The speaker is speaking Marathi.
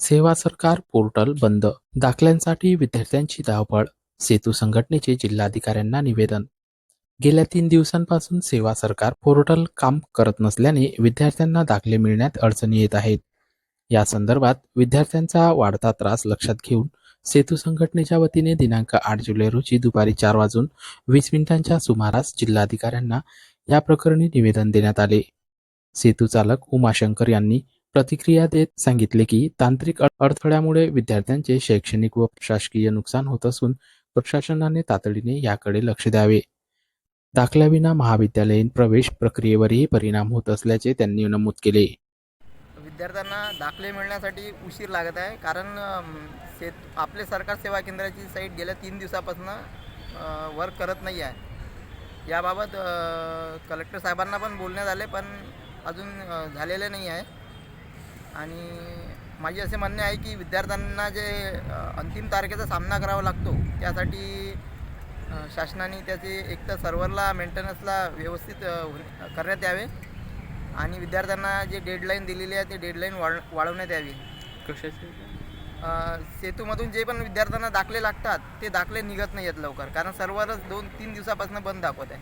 सेवा सरकार पोर्टल बंद. दाखल्यांसाठी विद्यार्थ्यांची धावपळ सेतू संघटनेचे जिल्हाधिकाऱ्यांना निवेदन. गेल्या तीन दिवसांपासून सेवा सरकार पोर्टल काम करत नसल्याने विद्यार्थ्यांना दाखले मिळण्यात अडचणी येत आहेत. या संदर्भात विद्यार्थ्यांचा वाढता त्रास लक्षात घेऊन सेतू संघटनेच्या वतीने दिनांक आठ जुलै रोजी दुपारी चार वाजून वीस मिनिटांच्या सुमारास जिल्हाधिकाऱ्यांना या प्रकरणी निवेदन देण्यात आले. सेतू चालक उमाशंकर यांनी प्रतिक्रिया देत सांगितले की तांत्रिक अड- अडथळ्यामुळे विद्यार्थ्यांचे शैक्षणिक व प्रशासकीय नुकसान होत असून प्रशासनाने तातडीने याकडे लक्ष द्यावे. दाखल्याविना महाविद्यालयीन प्रवेश प्रक्रियेवरही परिणाम होत असल्याचे त्यांनी नमूद केले. विद्यार्थ्यांना दाखले मिळण्यासाठी उशीर लागत आहे कारण से आपले सरकार सेवा केंद्राची साईट गेल्या तीन दिवसापासून वर्क करत नाही आहे. याबाबत कलेक्टर साहेबांना पण बोलण्यात आले पण अजून झालेले नाही आहे. आणि माझे असे म्हणणे आहे की विद्यार्थ्यांना जे अंतिम तारखेचा सामना करावा लागतो त्यासाठी शासनाने त्याचे एक तर सर्व्हरला मेंटेनन्सला व्यवस्थित करण्यात यावे आणि विद्यार्थ्यांना जे डेडलाईन दिलेली आहे ते डेडलाईन वाढ वाढवण्यात यावी. अ, सेतूमधून जे पण विद्यार्थ्यांना दाखले लागतात ते दाखले निघत नाही आहेत लवकर कारण सर्व्हरच दोन तीन दिवसापासून बंद दाखवत आहे.